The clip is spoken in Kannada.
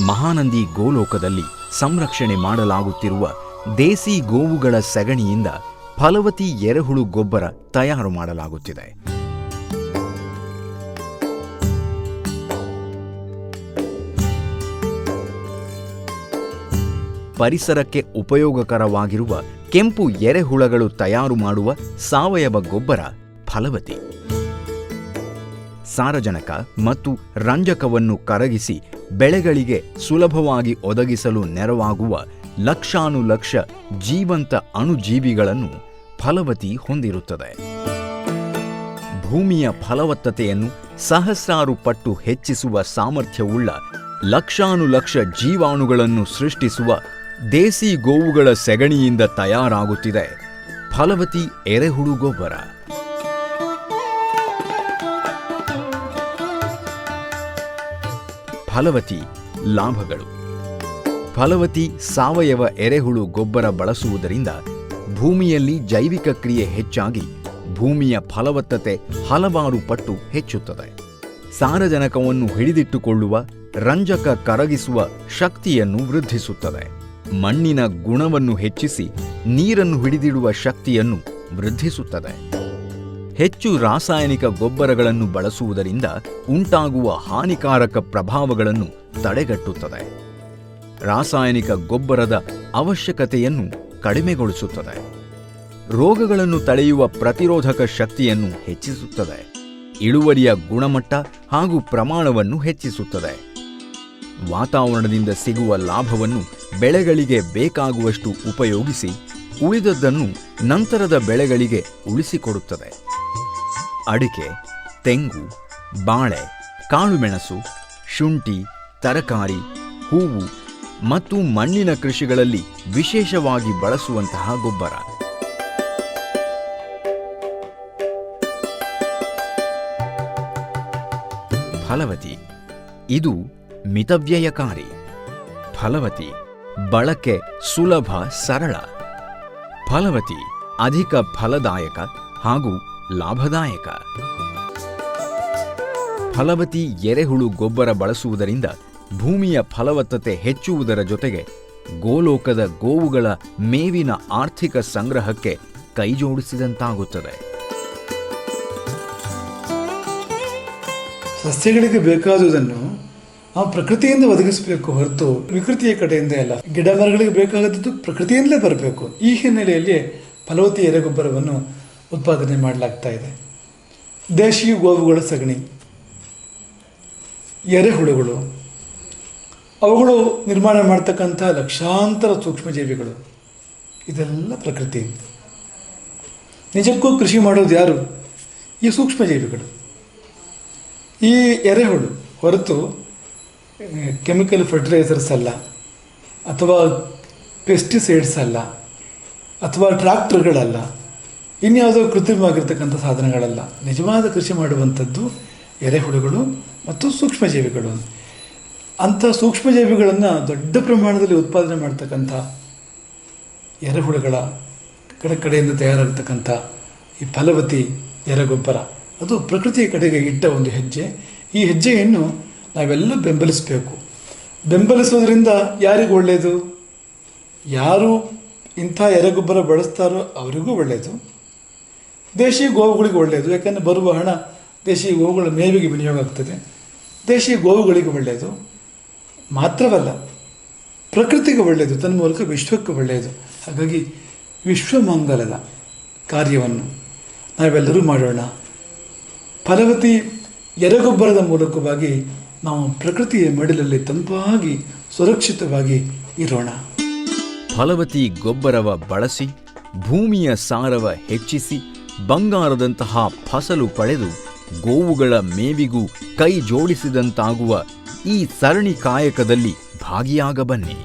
ಮಹಾನಂದಿ ಗೋಲೋಕದಲ್ಲಿ ಸಂರಕ್ಷಣೆ ಮಾಡಲಾಗುತ್ತಿರುವ ದೇಸಿ ಗೋವುಗಳ ಸಗಣಿಯಿಂದ ಫಲವತಿ ಎರೆಹುಳು ಗೊಬ್ಬರ ತಯಾರು ಮಾಡಲಾಗುತ್ತಿದೆ. ಪರಿಸರಕ್ಕೆ ಉಪಯೋಗಕರವಾಗಿರುವ ಕೆಂಪು ಎರೆಹುಳಗಳು ತಯಾರು ಮಾಡುವ ಸಾವಯವ ಗೊಬ್ಬರ ಫಲವತಿ. ಸಾರಜನಕ ಮತ್ತು ರಂಜಕವನ್ನು ಕರಗಿಸಿ ಬೆಳೆಗಳಿಗೆ ಸುಲಭವಾಗಿ ಒದಗಿಸಲು ನೆರವಾಗುವ ಲಕ್ಷಾನುಲಕ್ಷ ಜೀವಂತ ಅಣುಜೀವಿಗಳನ್ನು ಫಲವತಿ ಹೊಂದಿರುತ್ತದೆ. ಭೂಮಿಯ ಫಲವತ್ತತೆಯನ್ನು ಸಹಸ್ರಾರು ಪಟ್ಟು ಹೆಚ್ಚಿಸುವ ಸಾಮರ್ಥ್ಯವುಳ್ಳ ಲಕ್ಷಾನುಲಕ್ಷ ಜೀವಾಣುಗಳನ್ನು ಸೃಷ್ಟಿಸುವ ದೇಸಿ ಗೋವುಗಳ ಸೆಗಣಿಯಿಂದ ತಯಾರಾಗುತ್ತಿದೆ. ಫಲವತಿ ಎರೆಹುಳು ಗೊಬ್ಬರ ಫಲವತಿ ಲಾಭಗಳು. ಫಲವತಿ ಸಾವಯವ ಎರೆಹುಳು ಗೊಬ್ಬರ ಬಳಸುವುದರಿಂದ ಭೂಮಿಯಲ್ಲಿ ಜೈವಿಕ ಕ್ರಿಯೆ ಹೆಚ್ಚಾಗಿ ಭೂಮಿಯ ಫಲವತ್ತತೆ ಹಲವಾರು ಪಟ್ಟು ಹೆಚ್ಚುತ್ತದೆ. ಸಾರಜನಕವನ್ನು ಹಿಡಿದಿಟ್ಟುಕೊಳ್ಳುವ, ರಂಜಕ ಕರಗಿಸುವ ಶಕ್ತಿಯನ್ನು ವೃದ್ಧಿಸುತ್ತದೆ. ಮಣ್ಣಿನ ಗುಣವನ್ನು ಹೆಚ್ಚಿಸಿ ನೀರನ್ನು ಹಿಡಿದಿಡುವ ಶಕ್ತಿಯನ್ನು ವೃದ್ಧಿಸುತ್ತದೆ. ಹೆಚ್ಚು ರಾಸಾಯನಿಕ ಗೊಬ್ಬರಗಳನ್ನು ಬಳಸುವುದರಿಂದ ಉಂಟಾಗುವ ಹಾನಿಕಾರಕ ಪ್ರಭಾವಗಳನ್ನು ತಡೆಗಟ್ಟುತ್ತದೆ. ರಾಸಾಯನಿಕ ಗೊಬ್ಬರದ ಅವಶ್ಯಕತೆಯನ್ನು ಕಡಿಮೆಗೊಳಿಸುತ್ತದೆ. ರೋಗಗಳನ್ನು ತಡೆಯುವ ಪ್ರತಿರೋಧಕ ಶಕ್ತಿಯನ್ನು ಹೆಚ್ಚಿಸುತ್ತದೆ. ಇಳುವರಿಯ ಗುಣಮಟ್ಟ ಹಾಗೂ ಪ್ರಮಾಣವನ್ನು ಹೆಚ್ಚಿಸುತ್ತದೆ. ವಾತಾವರಣದಿಂದ ಸಿಗುವ ಲಾಭವನ್ನು ಬೆಳೆಗಳಿಗೆ ಬೇಕಾಗುವಷ್ಟು ಉಪಯೋಗಿಸಿ ಉಳಿದದ್ದನ್ನು ನಂತರದ ಬೆಳೆಗಳಿಗೆ ಉಳಿಸಿಕೊಡುತ್ತದೆ. ಅಡಿಕೆ, ತೆಂಗು, ಬಾಳೆ, ಕಾಳುಮೆಣಸು, ಶುಂಠಿ, ತರಕಾರಿ, ಹೂವು ಮತ್ತು ಮಣ್ಣಿನ ಕೃಷಿಗಳಲ್ಲಿ ವಿಶೇಷವಾಗಿ ಬಳಸುವಂತಹ ಗೊಬ್ಬರ. ಫಲವತಿ. ಇದು ಮಿತವ್ಯಯಕಾರಿ. ಫಲವತಿ. ಬಳಕೆ ಸುಲಭ, ಸರಳ. ಫಲವತಿ ಅಧಿಕ ಫಲದಾಯಕ ಹಾಗೂ ಲಾಭದಾಯಕ. ಫಲವತಿ ಎರೆಹುಳು ಗೊಬ್ಬರ ಬಳಸುವುದರಿಂದ ಭೂಮಿಯ ಫಲವತ್ತತೆ ಹೆಚ್ಚುವುದರ ಜೊತೆಗೆ ಗೋಲೋಕದ ಗೋವುಗಳ ಮೇವಿನ ಆರ್ಥಿಕ ಸಂಗ್ರಹಕ್ಕೆ ಕೈಜೋಡಿಸಿದಂತಾಗುತ್ತದೆ. ಸಸ್ಯಗಳಿಗೆ ಬೇಕಾದುದನ್ನು ಆ ಪ್ರಕೃತಿಯಿಂದ ಒದಗಿಸಬೇಕು ಹೊರತು ವಿಕೃತಿಯ ಕಡೆಯಿಂದ ಅಲ್ಲ. ಗಿಡ ಮರಗಳಿಗೆ ಬೇಕಾದದ್ದು ಪ್ರಕೃತಿಯಿಂದಲೇ ಬರಬೇಕು. ಈ ಹಿನ್ನೆಲೆಯಲ್ಲಿ ಫಲವತಿ ಎರೆಗೊಬ್ಬರವನ್ನು ಉತ್ಪಾದನೆ ಮಾಡಲಾಗ್ತಾ ಇದೆ. ದೇಶೀಯ ಗೋವುಗಳ ಸಗಣಿ ಎರೆಹುಳುಗಳು ಅವುಗಳು ನಿರ್ಮಾಣ ಮಾಡ್ತಕ್ಕಂಥ ಲಕ್ಷಾಂತರ ಸೂಕ್ಷ್ಮಜೀವಿಗಳು. ಇದೆಲ್ಲ ಪ್ರಕೃತಿ. ನಿಜಕ್ಕೂ ಕೃಷಿ ಮಾಡೋದು ಯಾರು? ಈ ಸೂಕ್ಷ್ಮಜೀವಿಗಳು. ಈ ಎರೆಹುಳು ಹೊರತು ಕೆಮಿಕಲ್ ಫರ್ಟಿಲೈಸರ್ಸ್ ಅಲ್ಲ, ಅಥವಾ ಪೆಸ್ಟಿಸೈಡ್ಸ್ ಅಲ್ಲ, ಅಥವಾ ಟ್ರಾಕ್ಟರ್ಗಳಲ್ಲ ಇನ್ಯಾವುದೋ ಕೃತ್ರಿಮವಾಗಿರ್ತಕ್ಕಂಥ ಸಾಧನಗಳಲ್ಲ. ನಿಜವಾದ ಕೃಷಿ ಮಾಡುವಂಥದ್ದು ಎರೆಹುಳುಗಳು ಮತ್ತು ಸೂಕ್ಷ್ಮಜೀವಿಗಳು. ಅಂಥ ಸೂಕ್ಷ್ಮಜೀವಿಗಳನ್ನು ದೊಡ್ಡ ಪ್ರಮಾಣದಲ್ಲಿ ಉತ್ಪಾದನೆ ಮಾಡ್ತಕ್ಕಂಥ ಎರೆಹುಳುಗಳ ಕಡೆ ಕಡೆಯಿಂದ ತಯಾರಾಗ್ತಕ್ಕಂಥ ಈ ಫಲವತಿ ಎರೆಗೊಬ್ಬರ. ಅದು ಪ್ರಕೃತಿಯ ಕಡೆಗೆ ಇಟ್ಟ ಒಂದು ಹೆಜ್ಜೆ. ಈ ಹೆಜ್ಜೆಯನ್ನು ನಾವೆಲ್ಲ ಬೆಂಬಲಿಸಬೇಕು. ಬೆಂಬಲಿಸೋದ್ರಿಂದ ಯಾರಿಗೂ ಒಳ್ಳೆಯದು ಯಾರು ಇಂಥ ಎರೆಗೊಬ್ಬರ ಬಳಸ್ತಾರೋ ಅವರಿಗೂ ಒಳ್ಳೆಯದು ದೇಶೀಯ ಗೋವುಗಳಿಗೆ ಒಳ್ಳೆಯದು, ಯಾಕೆಂದರೆ ಬರುವ ಹಣ ದೇಶಿ ಗೋವುಗಳ ಮೇವಿಗೆ ವಿನಿಯೋಗ ಆಗ್ತದೆ. ದೇಶಿ ಗೋವುಗಳಿಗೆ ಒಳ್ಳೆಯದು. ಮಾತ್ರವಲ್ಲ, ಪ್ರಕೃತಿಗೆ ಒಳ್ಳೆಯದು, ತನ್ನ ಮೂಲಕ ವಿಶ್ವಕ್ಕೆ ಒಳ್ಳೆಯದು. ಹಾಗಾಗಿ ವಿಶ್ವಮಂಗಲದ ಕಾರ್ಯವನ್ನು ನಾವೆಲ್ಲರೂ ಮಾಡೋಣ. ಫಲವತಿ ಎರೆಗೊಬ್ಬರದ ಮೂಲಕವಾಗಿ ನಾವು ಪ್ರಕೃತಿಯ ಮಡಿಲಲ್ಲಿ ತಂಪಾಗಿ, ಸುರಕ್ಷಿತವಾಗಿ ಇರೋಣ. ಫಲವತಿ ಗೊಬ್ಬರವ ಬಳಸಿ, ಭೂಮಿಯ ಸಾರವ ಹೆಚ್ಚಿಸಿ ಬಂಗಾರದಂತಹ ಫಸಲು ಪಡೆದು ಗೋವುಗಳ ಮೇವಿಗೂ ಕೈ ಜೋಡಿಸಿದಂತಾಗುವ ಈ ಸರಣಿ ಕಾಯಕದಲ್ಲಿ ಭಾಗಿಯಾಗ ಬನ್ನಿ